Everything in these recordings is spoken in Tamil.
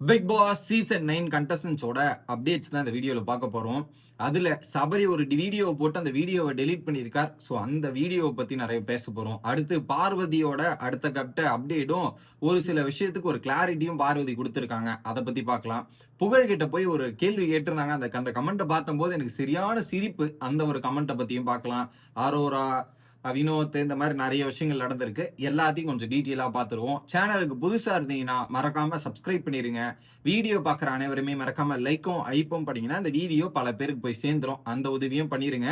பிக் பாஸ் சீசன் நைன் கண்டஸ்டன்ஸோட அப்டேட்ஸ் தான் இந்த வீடியோவில் பார்க்க போகிறோம் அதில் சபரி ஒரு வீடியோவை போட்டு அந்த வீடியோவை டெலீட் பண்ணியிருக்கார். ஸோ அந்த வீடியோவை பற்றி நிறைய பேச போகிறோம் அடுத்து பார்வதியோட அடுத்த கட்ட அப்டேட்டும் ஒரு சில விஷயத்துக்கு ஒரு கிளாரிட்டியும் பார்வதி கொடுத்துருக்காங்க. அதை பற்றி பார்க்கலாம். புகழ்கிட்ட போய் ஒரு கேள்வி கேட்டிருந்தாங்க. அந்த அந்த கமெண்ட்டை பார்த்தம்போது எனக்கு சரியான சிரிப்பு. அந்த ஒரு கமெண்ட்டை பற்றியும் பார்க்கலாம். ஆரோரா வினோத் இந்த மாதிரி நிறைய விஷயங்கள் நடந்திருக்கு. எல்லாத்தையும் கொஞ்சம் டீட்டெயிலாக பார்த்துருவோம். சேனலுக்கு புதுசாக இருந்தீங்கன்னா மறக்காமல் சப்ஸ்கிரைப் பண்ணிடுங்க வீடியோ பார்க்குற அனைவருமே மறக்காமல் லைக்கும் ஐப்பும் பண்ணிங்கன்னா அந்த வீடியோ பல பேருக்கு போய் சேர்ந்துரும். அந்த உதவியும் பண்ணிடுங்க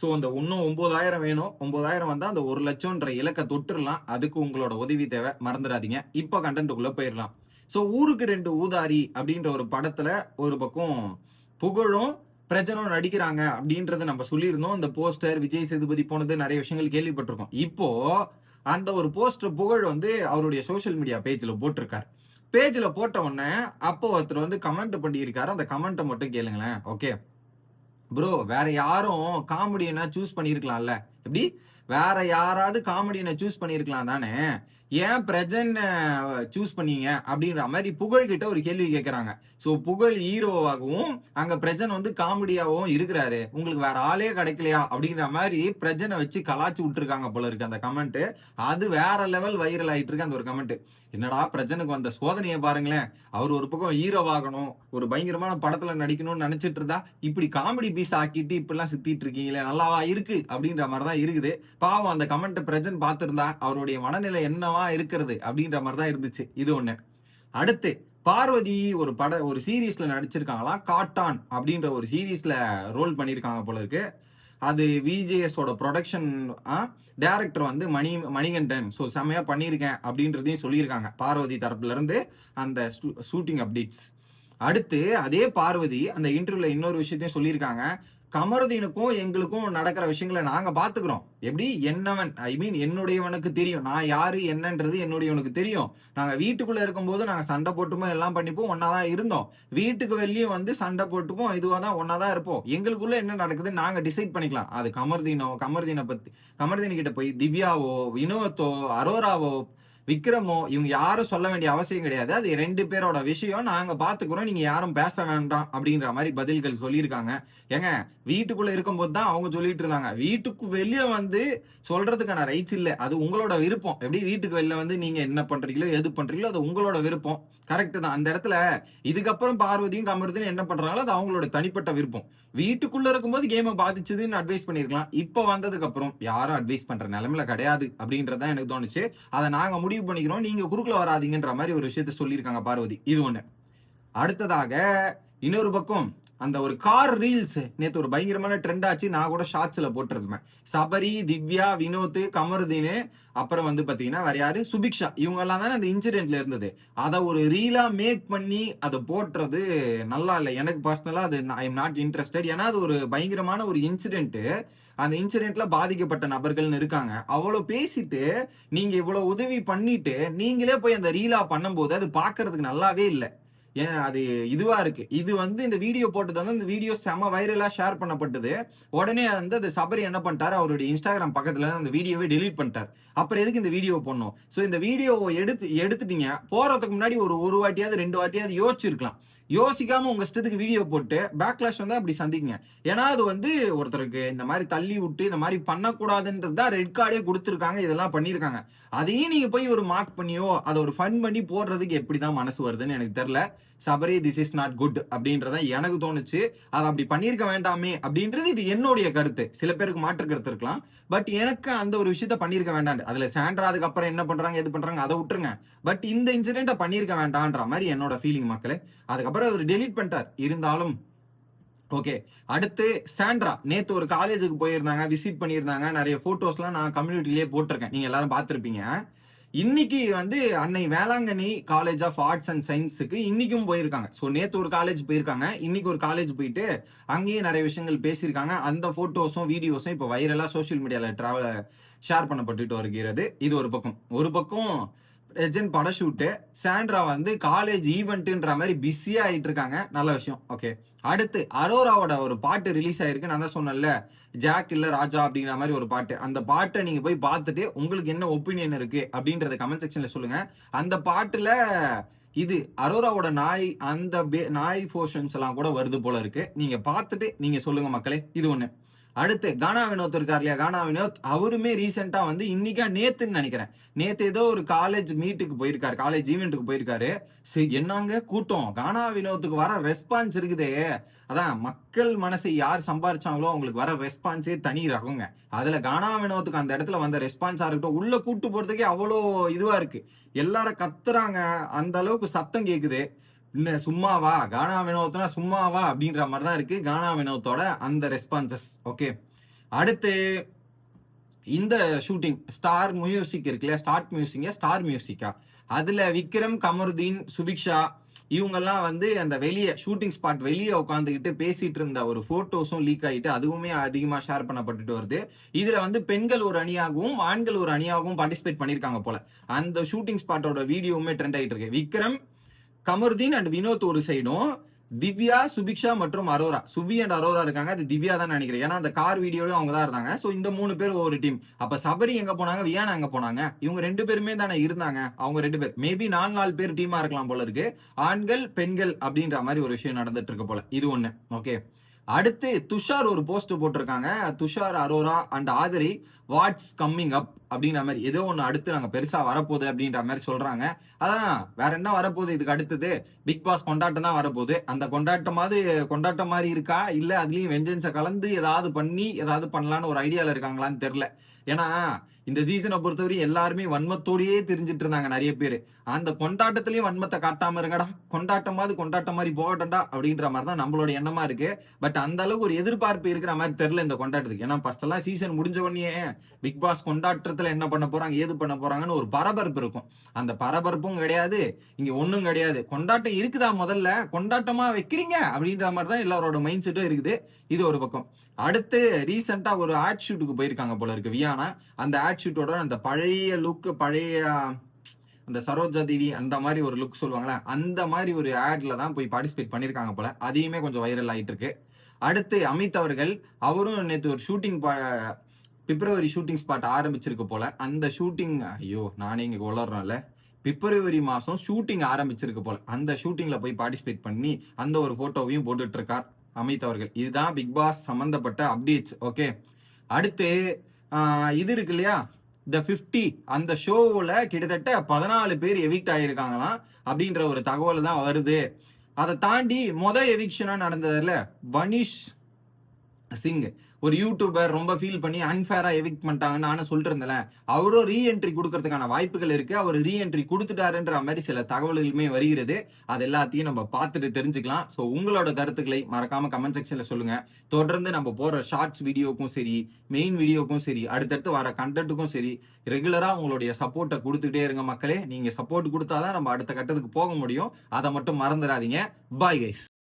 ஸோ அந்த இன்னும் ஒம்பதாயிரம் வேணும். ஒம்பதாயிரம் வந்தால் அந்த ஒரு லட்சம்ன்ற இலக்கை தொட்டுடலாம் அதுக்கு உங்களோட உதவி தேவை. மறந்துடாதீங்க. இப்போ கண்டென்ட்டுக்குள்ளே போயிடலாம் ஸோ ஊருக்கு ரெண்டு ஊதாரி அப்படின்ற ஒரு படத்தில் ஒரு பக்கம் புகழும் பிரஜனும் நடிக்கிறாங்க அப்படின்றத நம்ம சொல்லியிருந்தோம். இந்த போஸ்டர் விஜய் சேதுபதி போனது நிறைய விஷயங்கள் கேள்விப்பட்டிருக்கோம். இப்போ அந்த ஒரு போஸ்டர் புகழ் வந்து அவருடைய சோஷியல் மீடியா பேஜில் போட்டிருக்காரு. பேஜில் போட்ட உடனே அப்போ ஒருத்தர் வந்து கமெண்ட் பண்ணியிருக்காரு. அந்த கமெண்ட்டை மட்டும் கேளுங்களேன். ஓகே ப்ரோ வேற யாரும் காமெடியனை சூஸ் பண்ணியிருக்கலாம்ல. எப்படி? வேற யாராவது காமெடியனை சூஸ் பண்ணியிருக்கலாம் தானே? ஏன் பிரஜன் சூஸ் பண்ணீங்க? அப்படின்ற மாதிரி புகழ்கிட்ட ஒரு கேள்வி கேட்குறாங்க ஸோ புகழ் ஹீரோவாகவும் அங்கே பிரஜன் வந்து காமெடியாகவும் இருக்கிறாரு. உங்களுக்கு வேற ஆளே கிடைக்கலையா? அப்படிங்கிற மாதிரி பிரஜனை வச்சு கலாச்சி விட்டுருக்காங்க போல இருக்கு அந்த கமெண்ட் அது வேற லெவல் வைரல் ஆகிட்டு இருக்கு அந்த ஒரு கமெண்ட் என்னடா பிரஜனுக்கு வந்த சோதனையை பாருங்களேன். அவர் ஒரு பக்கம் ஹீரோவாகணும் ஒரு பயங்கரமான படத்தில் நடிக்கணும்னு நினச்சிட்டு இருந்தா இப்படி காமெடி பீஸ் ஆக்கிட்டு இப்படிலாம் சுத்திட்டு இருக்கீங்களே நல்லாவா இருக்கு? அப்படின்ற மாதிரி தான் இருக்குது. பாவம் அந்த கமெண்ட் பிரஜன் பார்த்திருந்தா அவருடைய மனநிலை என்னவா இருக்கிறது அப்படின்ற மாதிரி தான் இருந்துச்சு. இது ஒண்ணு. அடுத்து பார்வதி ஒரு பட ஒரு சீரீஸ்ல நடிச்சிருக்காங்களாம் காட்டான் அப்படின்ற ஒரு சீரீஸ்ல ரோல் பண்ணியிருக்காங்க போல இருக்கு. அது விஜேஎஸோட ப்ரொடக்ஷன் டேரக்டர் வந்து மணி மணிகண்டன். ஸோ செம்மையா பண்ணியிருக்கேன் அப்படின்றதையும் சொல்லியிருக்காங்க. பார்வதி தரப்புலேருந்து அந்த ஷூட்டிங் அப்டேட்ஸ் அடுத்து அதே பார்வதி அந்த இன்டர்வியூல இன்னொரு விஷயத்தையும் சொல்லியிருக்காங்க. கமருதீனுக்கும் எங்களுக்கும் நடக்கிற விஷயங்களை நாங்க பாத்துக்கிறோம் எப்படி? என்னவன் ஐ மீன் என்னுடையவனுக்கு தெரியும். நான் யாரு என்னன்றது என்னுடையவனுக்கு தெரியும். நாங்க வீட்டுக்குள்ள இருக்கும்போது நாங்க சண்டை போட்டுமோ எல்லாம் பண்ணிப்போம் ஒன்னாதான் இருந்தோம். வீட்டுக்கு வெளியே வந்து சண்டை போட்டுப்போம் இதுவா தான் ஒன்னாதான் இருப்போம். எங்களுக்குள்ள என்ன நடக்குது நாங்க டிசைட் பண்ணிக்கலாம். அது கமர்தீனோ கமர்தீனை பத்தி கமர்தீன் கிட்ட போய் திவ்யாவோ வினோத்தோ அரோராவோ விக்ரமோ இவங்க யாரும் சொல்ல வேண்டிய அவசியம் கிடையாது. அது ரெண்டு பேரோட விஷயம். நாங்க பாத்துக்கிறோம். நீங்க யாரும் பேச வேண்டாம் அப்படின்ற மாதிரி பதில்கள் சொல்லியிருக்காங்க. ஏங்க வீட்டுக்குள்ள இருக்கும்போது தான் அவங்க சொல்லிட்டு இருந்தாங்க. வீட்டுக்கு வெளியே வந்து சொல்றதுக்கான ரைட்ஸ் இல்லை. அது உங்களோட விருப்பம். எப்படி வீட்டுக்கு வெளில வந்து நீங்க என்ன பண்றீங்களோ எது பண்றீங்களோ அது உங்களோட விருப்பம். கரெக்ட் தான். அந்த இடத்துல இதுக்கப்புறம் பார்வதியும் கமருதியும் என்ன பண்றாங்களோ அது அவங்களோட தனிப்பட்ட விருப்பம். வீட்டுக்குள்ள இருக்கும்போது கேமை பாதிச்சதுன்னு அட்வைஸ் பண்ணிருக்கலாம் இப்போ வந்ததுக்கு அப்புறம் யாரும் அட்வைஸ் பண்ற நிலைமையில கிடையாது அப்படின்றதான் எனக்கு தோணுச்சு. அதை நாங்க முடிவு பண்ணிக்கிறோம். நீங்க குறுக்குல வராதீங்கன்ற மாதிரி ஒரு விஷயத்த சொல்லியிருக்காங்க பார்வதி. இது ஒண்ணு. அடுத்ததாக இன்னொரு பக்கம் அந்த ஒரு கார் ரீல்ஸ் நேற்று ஒரு பயங்கரமான ட்ரெண்ட் ஆச்சு. நான் கூட ஷார்ட்ஸில் போட்டிருந்தேன். சபரி திவ்யா வினோத் கமருதீனு அப்புறம் வந்து பார்த்தீங்கன்னா வேற யாரு? சுபிக்ஷா. இவங்கெல்லாம் தானே அந்த இன்சிடென்ட்ல இருந்தது. அதை ஒரு ரீலாக மேக் பண்ணி அதை போட்டுறது நல்லா இல்லை. எனக்கு பர்சனலாக அது ஐ எம் நாட் இன்ட்ரெஸ்டட் ஏன்னா அது ஒரு பயங்கரமான ஒரு இன்சிடென்ட்டு அந்த இன்சிடென்ட்ல பாதிக்கப்பட்ட நபர்கள்னு இருக்காங்க. அவ்வளோ பேசிட்டு நீங்க இவ்வளோ உதவி பண்ணிட்டு நீங்களே போய் அந்த ரீலா பண்ணும்போது அது பாக்குறதுக்கு நல்லாவே இல்லை. ஏன் அது இதுவா இருக்கு. இது வந்து இந்த வீடியோ போட்டது வந்து இந்த வீடியோ செம வைரலா ஷேர் பண்ணப்பட்டது. உடனே வந்து அந்த சபரி என்ன பண்ணிட்டாரு? அவருடைய இன்ஸ்டாகிராம் பக்கத்துல அந்த வீடியோவே டெலீட் பண்ணிட்டார். அப்புறம் எதுக்கு இந்த வீடியோ போடணும்? ஸோ இந்த வீடியோவை எடுத்து எடுத்துட்டீங்க. போறதுக்கு முன்னாடி ஒரு ஒரு வாட்டியாவது ரெண்டு வாட்டியாவது யோசிச்சிருக்கலாம். யோசிக்காம உங்க இஷ்டத்துக்கு வீடியோ போட்டு பேக்லாஷ் வந்து அப்படி சந்திக்குங்க ஏன்னா அது வந்து ஒருத்தருக்கு இந்த மாதிரி தள்ளி விட்டு இந்த மாதிரி பண்ணக்கூடாதுன்றது தான் ரெட் கார்டே கொடுத்துருக்காங்க இதெல்லாம் பண்ணியிருக்காங்க. அதையும் நீங்க போய் ஒரு மார்க் பண்ணியோ அதை ஒரு ஃபன் பண்ணி போடுறதுக்கு எப்படி தான் மனசு வருதுன்னு எனக்கு தெரில Sabari this is not good அப்படின்றத எனக்கு தோணுச்சு. அதை அப்படி பண்ணியிருக்க வேண்டாமே அப்படின்றது இது என்னுடைய கருத்து. சில பேருக்கு மாற்று கருத்து இருக்கலாம். பட் எனக்கு அந்த ஒரு விஷயத்த பண்ணியிருக்க வேண்டாம் அதுல சாண்ட்ரா அதுக்கப்புறம் என்ன பண்றாங்க எது பண்றாங்க அதை விட்டுருங்க. பட் இந்த இன்சிடென்ட்டை பண்ணியிருக்க வேண்டான்ற மாதிரி என்னோட ஃபீலிங் மக்களே. அதுக்கப்புறம் அவர் டெலீட் பண்ணிட்டார். இருந்தாலும் ஓகே அடுத்து சாண்ட்ரா நேத்து ஒரு காலேஜுக்கு போயிருந்தாங்க விசிட் பண்ணியிருந்தாங்க. நிறைய போட்டோஸ்லாம் நான் கம்யூனிட்டிலேயே போட்டிருக்கேன். நீங்க எல்லாரும் பார்த்துருப்பீங்க. இன்னைக்கு வந்து Annai Velankanni college of arts and சயின்ஸுக்கு இன்னைக்கும் போயிருக்காங்க. ஸோ நேற்று ஒரு காலேஜ் போயிருக்காங்க. இன்னைக்கு ஒரு காலேஜ் போயிட்டு அங்கேயே நிறைய விஷயங்கள் பேசியிருக்காங்க. அந்த ஃபோட்டோஸும் வீடியோஸும் இப்போ வைரலாக சோஷியல் மீடியாவில் ட்ராவல ஷேர் பண்ணப்பட்டுட்டு வருகிறது. இது ஒரு பக்கம். ஒரு பக்கம் ரெஜன் படஷூட்டு. சாண்ட்ரா வந்து காலேஜ் ஈவெண்ட்டுன்ற மாதிரி பிஸியாக ஆகிட்டு இருக்காங்க நல்ல விஷயம். ஓகே அடுத்து அரோராவோட ஒரு பாட்டு ரிலீஸ் ஆயிருக்கு. நான் தான் சொன்னேன்ல? ஜாக் இல்லை ராஜா அப்படிங்கிற மாதிரி ஒரு பாட்டு. அந்த பாட்டை நீங்கள் போய் பார்த்துட்டு உங்களுக்கு என்ன ஒப்பீனியன் இருக்குது அப்படின்றத கமெண்ட் செக்ஷனில் சொல்லுங்கள் அந்த பாட்டில் இது அரோராவோட நாய் அந்த பே- நாய் போர்ஷன்ஸ் எல்லாம் கூட வருது போல இருக்கு. நீங்க பார்த்துட்டு நீங்க சொல்லுங்க மக்களே. இது ஒண்ணு. அடுத்து கானா வினோத் இருக்கார் இல்லையா? கானா வினோத் அவருமே ரீசெண்டாக வந்து இன்னைக்கா நேத்துன்னு நினைக்கிறேன். நேத்து ஏதோ ஒரு காலேஜ் மீட்டுக்கு போயிருக்காரு. காலேஜ் ஈவெண்ட்டுக்கு போயிருக்காரு. சரி என்னங்க கூட்டம்? கானா வினோத்துக்கு வர ரெஸ்பான்ஸ் இருக்குதே. அதான் மக்கள் மனசை யார் சம்பாரிச்சாங்களோ அவங்களுக்கு வர ரெஸ்பான்ஸே தனி ரகங்க. அதுல கானா வினோத்துக்கு அந்த இடத்துல வந்த ரெஸ்பான்ஸா இருக்கட்டும் உள்ள கூட்டு போறதுக்கே அவ்வளோ இதுவா இருக்கு. எல்லாரும் கத்துறாங்க. அந்த அளவுக்கு சத்தம் கேக்குது. இன்னும் சும்மாவா கானா வினோத்னா சும்மாவா அப்படின்ற மாதிரி தான் இருக்கு. கானா வினோத்தோட அந்த ரெஸ்பான்சஸ் ஓகே அடுத்து இந்த ஷூட்டிங் ஸ்டார் மியூசிக் இருக்குல்ல ஸ்டார்ட் மியூசிக்கா ஸ்டார் மியூசிக்கா அதுல விக்ரம் கமருதீன் சுபிக்ஷா இவங்கெல்லாம் வந்து அந்த வெளியே ஷூட்டிங் ஸ்பாட் வெளியே உட்காந்துக்கிட்டு பேசிட்டு இருந்த ஒரு போட்டோஸும் லீக் ஆகிட்டு அதுவுமே அதிகமா ஷேர் பண்ணப்பட்டுட்டு வருது. இதுல வந்து பெண்கள் ஒரு அணியாகவும் ஆண்கள் ஒரு அணியாகவும் பார்ட்டிசிபேட் பண்ணியிருக்காங்க போல. அந்த ஷூட்டிங் ஸ்பாட்டோட வீடியோவுமே ட்ரெண்ட் ஆகிட்டு இருக்கு. விக்ரம் கமருதீன் அண்ட் வினோத் ஒரு சைடும் திவ்யா சுபிக்ஷா மற்றும் அரோரா. சுபி அண்ட் அரோரா இருக்காங்க. அது திவ்யா தான் நினைக்கிறேன். ஏன்னா அந்த கார் வீடியோலயும் அவங்க தான் இருந்தாங்க. ஸோ இந்த மூணு பேர் ஒரு டீம் அப்ப சபரி எங்க போனாங்க? வியானா எங்க போனாங்க? இவங்க ரெண்டு பேருமே தானே இருந்தாங்க. அவங்க ரெண்டு பேர். மேபி நாலு நாலு பேர் டீமா இருக்கலாம் போல இருக்கு. ஆண்கள் பெண்கள் அப்படின்ற மாதிரி ஒரு விஷயம் நடந்துட்டு இருக்கு போல. இது ஒண்ணு. ஓகே அடுத்து துஷார் ஒரு போஸ்ட் போட்டிருக்காங்க. Tushar Arora and Adhari what's coming up அப்படின்ற மாதிரி ஏதோ ஒன்று அடுத்து நாங்கள் பெருசாக வரப்போகுது அப்படின்ற மாதிரி சொல்கிறாங்க அதான் வேற என்ன வரப்போகுது? இதுக்கு அடுத்தது. பிக் பாஸ் கொண்டாட்டம் தான் வரப்போகுது. அந்த கொண்டாட்டமாவது கொண்டாட்டம் மாதிரி இருக்கா? இல்லை அதுலேயும் வெஞ்சன்ஸை கலந்து ஏதாவது பண்ணி ஏதாவது பண்ணலான்னு ஒரு ஐடியாவில் இருக்காங்களான்னு தெரில ஏன்னா இந்த சீசனை பொறுத்தவரை எல்லாருமே வன்மத்தோடயே தெரிஞ்சிட்டு இருந்தாங்க நிறைய பேர். அந்த கொண்டாட்டத்திலயும் வன்மத்தை காட்டாம இருங்கடா கொண்டாட்டமாவது கொண்டாட்டம் மாதிரி போகட்டா அப்படின்ற மாதிரி தான் நம்மளோட எண்ணமா இருக்கு. பட் அந்த அளவுக்கு ஒரு எதிர்பார்ப்பு இருக்கிற மாதிரி தெரியல இந்த கொண்டாட்டத்துக்கு. ஏன்னா ஃபர்ஸ்ட் எல்லாம் சீசன் முடிஞ்ச உடனே பிக் பாஸ் கொண்டாட்டத்துல என்ன பண்ண போறாங்க ஏது பண்ண போறாங்கன்னு ஒரு பரபரப்பு இருக்கும். அந்த பரபரப்பும் கிடையாது இங்க ஒன்றும் கிடையாது. கொண்டாட்டம் இருக்குதா முதல்ல? கொண்டாட்டமா வைக்கிறீங்க அப்படின்ற மாதிரி தான் எல்லாரோட மைண்ட் செட்டும் இருக்குது. இது ஒரு பக்கம். அடுத்து ரீசெண்டா ஒரு ஆட் ஷூட்டுக்கு போயிருக்காங்க போல இருக்கு. மாதிரியான அந்த ஆட் ஷூட்டோட அந்த பழைய லுக் பழைய அந்த சரோஜா தேவி அந்த மாதிரி ஒரு லுக் சொல்லுவாங்களே அந்த மாதிரி ஒரு ஆட்ல தான் போய் பார்ட்டிசிபேட் பண்ணியிருக்காங்க போல. அதையுமே கொஞ்சம் வைரல் ஆயிட்டு இருக்கு அடுத்து அமித் அவர்கள் அவரும் நேற்று ஒரு ஷூட்டிங் பிப்ரவரி ஷூட்டிங் ஸ்பாட் ஆரம்பிச்சிருக்கு போல. அந்த ஷூட்டிங் ஐயோ நானே இங்கே வளர்றேன்ல பிப்ரவரி மாதம் ஷூட்டிங் ஆரம்பிச்சிருக்கு போல. அந்த ஷூட்டிங்ல போய் பார்ட்டிசிபேட் பண்ணி அந்த ஒரு ஃபோட்டோவையும் போட்டுட்டு இருக்கார் அமித் அவர்கள். இதுதான் பிக் பாஸ் சம்மந்தப்பட்ட அப்டேட்ஸ் ஓகே அடுத்து இது இருக்கு இல்லையா? த 50 அந்த ஷோவில் கிட்டத்தட்ட பதினாலு பேர் எவிக்ட் ஆகியிருக்காங்களாம் அப்படின்ற ஒரு தகவல் தான் வருது. அதை தாண்டி மொதல் எவிக்ஷனாக நடந்ததில் வனிஷ் சிங் ஒரு யூடியூபர் ரொம்ப ஃபீல் பண்ணி அன்ஃபேராக எவிக்ட் பண்ணிட்டாங்கன்னு நானும் சொல்லிட்டு இருந்தேன் அவரும் ரீஎன்ட்ரி கொடுக்கறதுக்கான வாய்ப்புகள் இருக்கு. அவர் ரீஎன்ட்ரி கொடுத்துட்டாருன்ற மாதிரி சில தகவல்களுமே வருகிறது. அது எல்லாத்தையும் நம்ம பார்த்துட்டு தெரிஞ்சுக்கலாம். ஸோ உங்களோட கருத்துக்களை மறக்காம கமெண்ட் செக்ஷன்ல சொல்லுங்க. தொடர்ந்து நம்ம போற ஷார்ட்ஸ் வீடியோக்கும் சரி மெயின் வீடியோக்கும் சரி அடுத்தடுத்து வர கண்டென்ட்டுக்கும் சரி ரெகுலரா உங்களுடைய சப்போர்ட்டை கொடுத்துட்டே இருங்க மக்களே. நீங்க சப்போர்ட் கொடுத்தாதான் நம்ம அடுத்த கட்டத்துக்கு போக முடியும். அதை மட்டும் மறந்துடாதீங்க. Bye guys